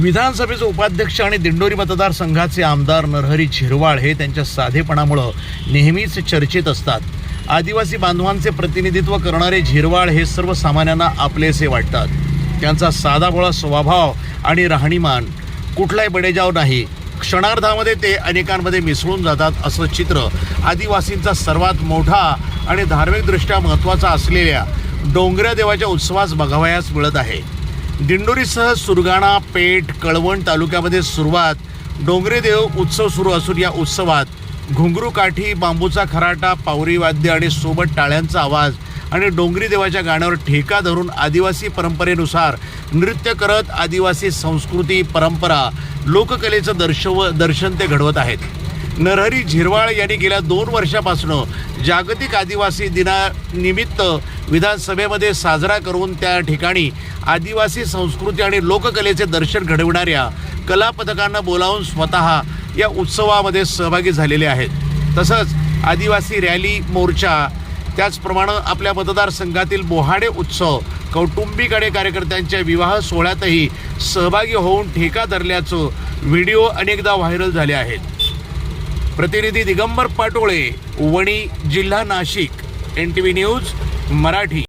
विधानसभेचे उपाध्यक्ष आणि दिंडोरी मतदारसंघाचे आमदार नरहरी झिरवाळ हे त्यांच्या साधेपणामुळं नेहमीच चर्चेत असतात. आदिवासी बांधवांचे प्रतिनिधित्व करणारे झिरवाळ हे सर्वसामान्यांना आपलेसे वाटतात. त्यांचा साधाभोळा स्वभाव आणि राहणीमान कुठलाही बडेजाव नाही. क्षणार्धामध्ये ते अनेकांमध्ये मिसळून जातात असं चित्र आदिवासींचा सर्वात मोठा आणि धार्मिकदृष्ट्या महत्त्वाचा असलेल्या डोंगऱ्या देवाच्या उत्सवास बघावयास मिळत आहे. दिंडोरीसह सुरगाणा पेठ कळवण तालुक्यामध्ये सुरुवात डोंगरेदेव उत्सव सुरू असून या उत्सवात घुंगरू काठी बांबूचा खराटा पावरी वाद्य आणि सोबत टाळ्यांचा आवाज आणि डोंगरी देवाच्या गाण्यावर ठेका धरून आदिवासी परंपरेनुसार नृत्य करत आदिवासी संस्कृती परंपरा लोककलेचं दर्शव दर्शन ते घडवत आहेत. नरहरी झिरवाळ यांनी गेल्या दोन वर्षापासून जागतिक आदिवासी दिनानिमित्त विधानसभेमध्ये साजरा करून त्या ठिकाणी आदिवासी संस्कृती आणि लोककलेचे दर्शन घडविणाऱ्या कलापथकांना बोलावून स्वतः या उत्सवामध्ये सहभागी झालेले आहेत. तसंच आदिवासी रॅली मोर्चा त्याचप्रमाणे आपल्या मतदारसंघातील बोहाडे उत्सव कौटुंबिक आणि कार्यकर्त्यांच्या विवाह सोहळ्यातही सहभागी होऊन ठेका धरल्याचं व्हिडिओ अनेकदा व्हायरल झाले आहेत. प्रतिनिधी दिगंबर पाटोळे वणी जिल्हा Nashik N T V news Marathi.